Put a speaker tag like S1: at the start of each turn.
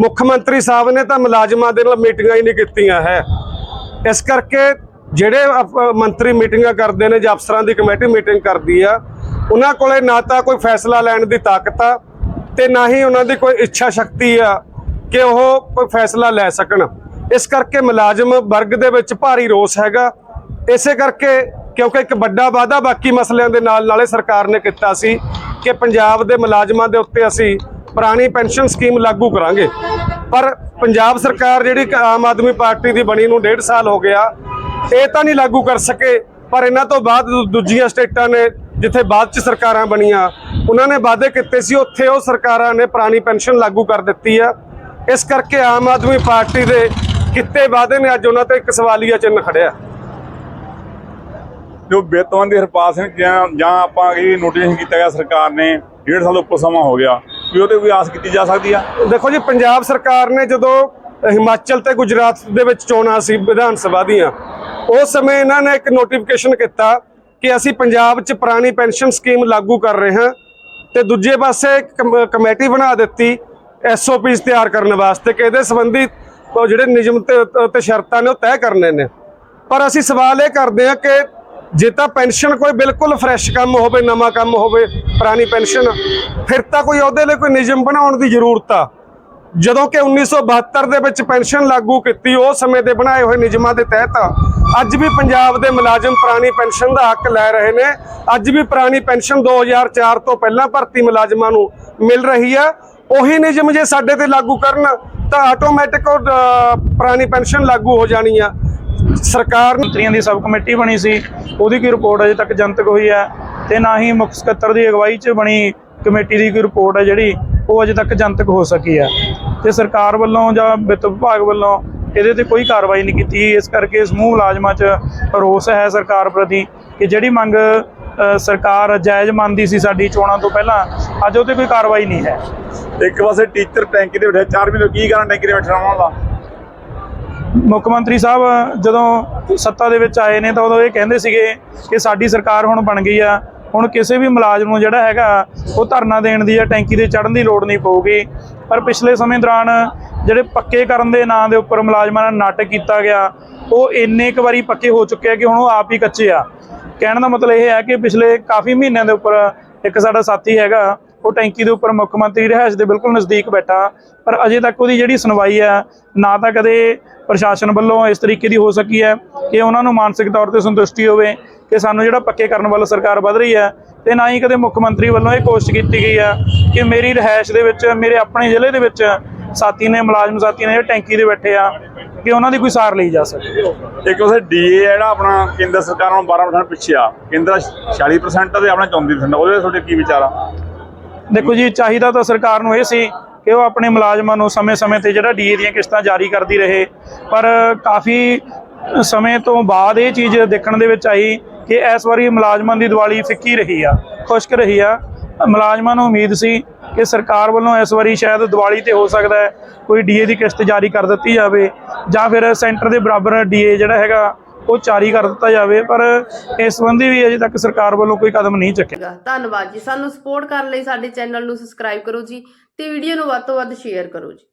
S1: ਮੁੱਖ ਮੰਤਰੀ ਸਾਹਿਬ ਨੇ ਤਾਂ ਮੁਲਾਜ਼ਮਾਂ ਦੇ ਨਾਲ ਮੀਟਿੰਗਾਂ ਹੀ ਨਹੀਂ ਕੀਤੀਆਂ ਹੈ। ਇਸ ਕਰਕੇ ਜਿਹੜੇ ਅਪ- ਮੰਤਰੀ ਮੀਟਿੰਗਾਂ ਕਰਦੇ ਨੇ ਜਾਂ ਅਫਸਰਾਂ ਦੀ ਕਮੇਟੀ ਮੀਟਿੰਗ ਕਰਦੀ ਆ, ਉਹਨਾਂ ਕੋਲੇ ਨਾ ਤਾਂ ਕੋਈ ਫੈਸਲਾ ਲੈਣ ਦੀ ਤਾਕਤ ਆ ਤੇ ਨਾ ਹੀ ਉਹਨਾਂ ਦੀ ਕੋਈ ਇੱਛਾ ਸ਼ਕਤੀ ਆ ਕਿ ਉਹ ਕੋਈ ਫੈਸਲਾ ਲੈ ਸਕਣ। ਇਸ ਕਰਕੇ ਮੁਲਾਜ਼ਮ ਵਰਗ ਦੇ ਵਿੱਚ ਭਾਰੀ ਰੋਸ ਹੈਗਾ। ਇਸੇ ਕਰਕੇ ਕਿਉਂਕਿ ਇੱਕ ਵੱਡਾ ਵਾਅਦਾ ਬਾਕੀ ਮਸਲਿਆਂ ਦੇ ਨਾਲ ਨਾਲੇ ਸਰਕਾਰ ਨੇ ਕੀਤਾ ਸੀ ਕਿ ਪੰਜਾਬ ਦੇ ਮੁਲਾਜ਼ਮਾਂ ਦੇ ਉੱਤੇ ਅਸੀਂ ਪੁਰਾਣੀ ਪੈਨਸ਼ਨ ਸਕੀਮ ਲਾਗੂ ਕਰਾਂਗੇ। ਪਰ ਪੰਜਾਬ ਸਰਕਾਰ ਜਿਹੜੀ ਆਮ ਆਦਮੀ ਪਾਰਟੀ ਦੀ ਬਣੀ ਨੂੰ ਡੇਢ ਸਾਲ ਹੋ ਗਿਆ, ਇਹ ਤਾਂ ਨਹੀਂ ਲਾਗੂ ਕਰ ਸਕੇ। ਪਰ ਇਹਨਾਂ ਤੋਂ ਬਾਅਦ ਦੂਜੀਆਂ ਸਟੇਟਾਂ ਨੇ, ਜਿੱਥੇ ਬਾਅਦ ਚ ਸਰਕਾਰਾਂ ਬਣੀਆਂ, ਉਹਨਾਂ ਨੇ ਵਾਅਦੇ ਕੀਤੇ ਸੀ, ਉੱਥੇ ਉਹ ਸਰਕਾਰਾਂ ਨੇ ਪੁਰਾਣੀ ਪੈਨਸ਼ਨ ਲਾਗੂ ਕਰ ਦਿੱਤੀ ਆ। ਇਸ ਕਰਕੇ ਆਮ ਆਦਮੀ ਪਾਰਟੀ ਦੇ ਕਿਤੇ ਵਾਅਦੇ ਨੇ, ਅੱਜ ਉਹਨਾਂ ਤੇ ਇੱਕ ਸਵਾਲੀਆ ਚਿੰਨ੍ਹ ਖੜਿਆ।
S2: ਜੋ ਬੇਤਵਨ ਦੇ ਹਰਪਾਲ ਸਿੰਘ ਜਾਂ ਆਪਾਂ ਇਹ ਨੋਟੀਫਿਕੇਸ਼ਨ ਕੀਤਾ ਗਿਆ ਸਰਕਾਰ ਨੇ, ਡੇਢ ਸਾਲ ਉੱਪਰ ਸਮਾਂ ਹੋ ਗਿਆ। ਵੀ ਉਹਦੇ ਕੋਈ ਆਸ ਕੀਤੀ ਜਾ ਸਕਦੀ ਆ?
S1: ਦੇਖੋ ਜੀ, ਪੰਜਾਬ ਸਰਕਾਰ ਨੇ ਜਦੋਂ ਹਿਮਾਚਲ ਤੇ ਗੁਜਰਾਤ ਦੇ ਵਿੱਚ ਚੋਣਾਂ ਸੀ, ਵਿਧਾਨ ਸਭਾ ਦੀਆਂ, ਉਸ ਸਮੇਂ ਇਹਨਾਂ ਨੇ ਇੱਕ ਨੋਟੀਫਿਕੇਸ਼ਨ ਕੀਤਾ ਕਿ ਅਸੀਂ ਪੰਜਾਬ 'ਚ ਪੁਰਾਣੀ ਪੈਨਸ਼ਨ ਸਕੀਮ ਲਾਗੂ ਕਰ ਰਹੇ ਹਾਂ ਤੇ ਦੂਜੇ ਪਾਸੇ ਇੱਕ ਕਮ- ਕਮੇਟੀ ਬਣਾ ਦਿੱਤੀ ਐਸਓਪੀਸ ਤਿਆਰ ਕਰਨ ਵਾਸਤੇ ਕਿ ਇਹਦੇ ਸੰਬੰਧੀ ਉਹ ਜਿਹੜੇ ਨਿਯਮ ਤੇ ਤੇ ਸ਼ਰਤਾਂ ਨੇ ਉਹ ਤੈਅ ਕਰਨੇ ਨੇ। ਪਰ ਅਸੀਂ ਸਵਾਲ ਇਹ ਕਰਦੇ ਹਾਂ ਕਿ ਜੇ ਤਾਂ ਪੈਨਸ਼ਨ ਕੋਈ ਬਿਲਕੁਲ ਫਰੈਸ਼ ਕੰਮ ਹੋਵੇ, ਨਵਾਂ ਕੰਮ ਹੋਵੇ, ਪੁਰਾਣੀ ਪੈਨਸ਼ਨ, ਫਿਰ ਤਾਂ ਕੋਈ ਉਹਦੇ ਲਈ ਕੋਈ ਨਿਯਮ ਬਣਾਉਣ ਦੀ ਜ਼ਰੂਰਤ ਆ। ਜਦੋਂ ਕਿ 1972 ਦੇ ਵਿੱਚ ਪੈਨਸ਼ਨ ਲਾਗੂ ਕੀਤੀ ਉਸ ਸਮੇਂ ਦੇ ਬਣਾਏ ਹੋਏ ਨਿਯਮਾਂ ਦੇ ਤਹਿਤ ਅੱਜ ਵੀ ਪੰਜਾਬ ਦੇ ਮੁਲਾਜ਼ਮ ਪੁਰਾਣੀ ਪੈਨਸ਼ਨ ਦਾ ਹੱਕ ਲੈ ਰਹੇ ਨੇ। ਅੱਜ ਵੀ ਪੁਰਾਣੀ ਪੈਨਸ਼ਨ 2004 ਤੋਂ ਪਹਿਲਾਂ ਭਰਤੀ ਮੁਲਾਜ਼ਮਾਂ ਨੂੰ ਮਿਲ ਰਹੀ ਹੈ ਉਹੀ ਨਿਯਮ ਜੇ ਸਾਡੇ ਤੇ ਲਾਗੂ ਕਰਨ, ਤਾਂ ਆਟੋਮੈਟਿਕ ਉਹ ਪੁਰਾਣੀ ਪੈਨਸ਼ਨ ਲਾਗੂ ਹੋ ਜਾਣੀ ਆ। ਸਰਕਾਰ
S3: ਮੰਤਰੀਆਂ ਦੀ ਸਬ ਕਮੇਟੀ ਬਣੀ ਸੀ, ਉਹਦੀ ਕੀ ਰਿਪੋਰਟ ਅਜੇ ਤੱਕ ਜਨਤਕ ਹੋਈ ਹੈ ਤੇ ਨਾ ਹੀ ਮੁੱਖ ਸਕੱਤਰ ਦੀ ਅਗਵਾਈ 'ਚ ਬਣੀ ਕਮੇਟੀ ਦੀ ਕੋਈ ਰਿਪੋਰਟ ਹੈ ਜਿਹੜੀ, ਉਹ ਅਜੇ ਤੱਕ ਜਨਤਕ ਹੋ ਸਕੀ ਹੈ। ਤੇ ਸਰਕਾਰ ਵੱਲੋਂ ਜਾਂ ਵਿੱਤ ਵਿਭਾਗ ਵੱਲੋਂ ਇਹਦੇ ਤੇ ਕੋਈ ਕਾਰਵਾਈ ਨਹੀਂ ਕੀਤੀ, ਇਸ ਕਰਕੇ ਸਮੂਹ ਮੁਲਾਜ਼ਮਾਂ 'ਚ ਰੋਸ ਹੈ ਸਰਕਾਰ ਪ੍ਰਤੀ ਕਿ ਜਿਹੜੀ ਮੰਗ ਸਰਕਾਰ ਜਾਇਜ਼ ਮੰਨਦੀ ਸੀ ਸਾਡੀ ਚੋਣਾਂ ਤੋਂ ਪਹਿਲਾਂ, ਅੱਜ ਉਹ ਤੇ ਕੋਈ ਕਾਰਵਾਈ ਨਹੀਂ ਹੈ।
S2: ਇੱਕ ਪਾਸੇ ਟੀਚਰ ਟੈਂਕੀ ਦੇ ਬੈਠੇ 4 ਮਹੀਨੇ ਕੀ ਕਰਨ ਟੈਂਕੀ ਦੇ ਬੈਠਣਾ ਦਾ
S3: ਮੁੱਖ ਮੰਤਰੀ ਸਾਹਿਬ, ਜਦੋਂ ਸੱਤਾ ਦੇ ਵਿੱਚ ਆਏ ਨੇ ਤਾਂ ਉਦੋਂ ਇਹ ਕਹਿੰਦੇ ਸੀਗੇ ਕਿ ਸਾਡੀ ਸਰਕਾਰ ਹੁਣ ਬਣ ਗਈ ਆ। ਹੁਣ ਕਿਸੇ ਵੀ ਮੁਲਾਜ਼ਮ ਨੂੰ ਜਿਹੜਾ ਹੈਗਾ, ਉਹ ਧਰਨਾ ਦੇਣ ਦੀ ਜਾਂ ਟੈਂਕੀ ਤੇ ਚੜ੍ਹਨ ਦੀ ਲੋੜ ਨਹੀਂ ਪਊਗੀ। ਪਰ ਪਿਛਲੇ ਸਮੇਂ ਦੌਰਾਨ ਜਿਹੜੇ ਪੱਕੇ ਕਰਨ ਦੇ ਨਾਂ ਦੇ ਉੱਪਰ ਮੁਲਾਜ਼ਮਾਂ ਨਾਲ ਨਾਟਕ ਕੀਤਾ ਗਿਆ, ਉਹ ਇੰਨੇ ਕੁ ਵਾਰੀ ਪੱਕੇ ਹੋ ਚੁੱਕੇ ਆ ਕਿ ਹੁਣ ਉਹ ਆਪ ਹੀ ਕੱਚੇ ਆ। ਕਹਿਣ ਦਾ ਮਤਲਬ ਇਹ ਹੈ ਕਿ ਪਿਛਲੇ ਕਾਫੀ ਮਹੀਨਿਆਂ ਦੇ ਉੱਪਰ ਇੱਕ ਸਾਡਾ ਸਾਥੀ ਹੈਗਾ ਉਹ ਟੈਂਕੀ ਦੇ ਉੱਪਰ ਮੁੱਖ ਮੰਤਰੀ ਰਿਹਾਇਸ਼ ਦੇ ਬਿਲਕੁਲ ਨਜ਼ਦੀਕ ਬੈਠਾ। ਪਰ ਅਜੇ ਤੱਕ ਉਹਦੀ ਜਿਹੜੀ ਸੁਣਵਾਈ ਹੈ, ਨਾ ਤਾਂ ਕਦੇ ਪ੍ਰਸ਼ਾਸਨ ਵੱਲੋਂ ਇਸ ਤਰੀਕੇ ਦੀ ਹੋ ਸਕੀ ਹੈ ਕਿ ਉਹਨਾਂ ਨੂੰ ਮਾਨਸਿਕ ਤੌਰ ਤੇ ਸੰਤੁਸ਼ਟੀ ਹੋਵੇ ਕਿ ਸਾਨੂੰ ਜਿਹੜਾ ਪੱਕੇ ਕਰਨ ਵੱਲ ਸਰਕਾਰ ਵੱਧ ਰਹੀ ਹੈ ਤੇ ਨਾ ਹੀ ਕਦੇ ਮੁੱਖ ਮੰਤਰੀ ਵੱਲੋਂ ਇਹ ਕੋਸ਼ਿਸ਼ ਕੀਤੀ ਗਈ ਹੈ ਕਿ ਮੇਰੀ ਰਿਹਾਇਸ਼ ਦੇ ਵਿੱਚ, ਮੇਰੇ ਆਪਣੇ ਜ਼ਿਲ੍ਹੇ ਦੇ ਵਿੱਚ ਸਾਥੀ ਨੇ, ਮੁਲਾਜ਼ਮ ਸਾਥੀ ਨੇ ਜਿਹੜੇ ਟੈਂਕੀ ਦੇ ਬੈਠੇ ਆ, ਕਿ ਉਹਨਾਂ ਦੀ ਕੋਈ ਸਾਰ ਲਈ ਜਾ ਸਕੇ।
S2: ਇੱਕ ਪਾਸੇ ਡੀਏ ਜਿਹੜਾ ਆਪਣਾ ਕੇਂਦਰ ਸਰਕਾਰ ਨਾਲੋਂ 12% ਪਿੱਛੇ ਆ, ਕੇਂਦਰ 40% ਤੇ ਆਪਣਾ 34% ਉਹਦੇ ਤੁਹਾਡੇ ਕੀ ਵਿਚਾਰ ਆ?
S3: ਦੇਖੋ ਜੀ, ਚਾਹੀਦਾ ਤਾਂ ਸਰਕਾਰ ਨੂੰ ਇਹ ਸੀ ਕਿ ਉਹ ਆਪਣੇ ਮੁਲਾਜ਼ਮਾਂ ਨੂੰ ਸਮੇਂ-ਸਮੇਂ ਤੇ ਜਿਹੜਾ ਡੀਏ ਦੀਆਂ ਕਿਸ਼ਤਾਂ ਜਾਰੀ ਕਰਦੀ ਰਹੇ। ਪਰ ਕਾਫੀ ਸਮੇਂ ਤੋਂ ਬਾਅਦ ਇਹ ਚੀਜ਼ ਦੇਖਣ ਦੇ ਵਿੱਚ ਆਈ ਕਿ ਇਸ ਵਾਰੀ ਮੁਲਾਜ਼ਮਾਂ ਦੀ ਦੀਵਾਲੀ ਫਿੱਕੀ ਰਹੀ ਆ, ਖੁਸ਼ਕ ਰਹੀ ਆ। ਮੁਲਾਜ਼ਮਾਂ ਨੂੰ ਉਮੀਦ ਸੀ ਕਿ ਸਰਕਾਰ ਵੱਲੋਂ ਇਸ ਵਾਰੀ ਸ਼ਾਇਦ ਦੀਵਾਲੀ ਤੇ ਹੋ ਸਕਦਾ ਹੈ, ਕੋਈ ਡੀਏ ਦੀ ਕਿਸ਼ਤ ਜਾਰੀ ਕਰ ਦਿੱਤੀ ਜਾਵੇ ਜਾਂ ਫਿਰ ਸੈਂਟਰ ਦੇ ਬਰਾਬਰ ਡੀਏ ਜਿਹੜਾ ਹੈਗਾ ਉਹ ਜਾਰੀ ਕਰ ਦਿੱਤਾ ਜਾਵੇ, ਪਰ ਇਸ ਸੰਬੰਧੀ ਵੀ ਅਜੇ ਤੱਕ ਸਰਕਾਰ ਵੱਲੋਂ ਕੋਈ ਕਦਮ ਨਹੀਂ ਚੱਕਿਆ।
S4: ਧੰਨਵਾਦ ਜੀ। ਸਾਨੂੰ ਸਪੋਰਟ ਕਰਨ ਲਈ ਸਾਡੇ ਚੈਨਲ ਨੂੰ ਸਬਸਕ੍ਰਾਈਬ ਕਰੋ ਜੀ ਤੇ ਵੀਡੀਓ ਨੂੰ ਵੱਧ ਤੋਂ ਵੱਧ ਸ਼ੇਅਰ ਕਰੋ ਜੀ।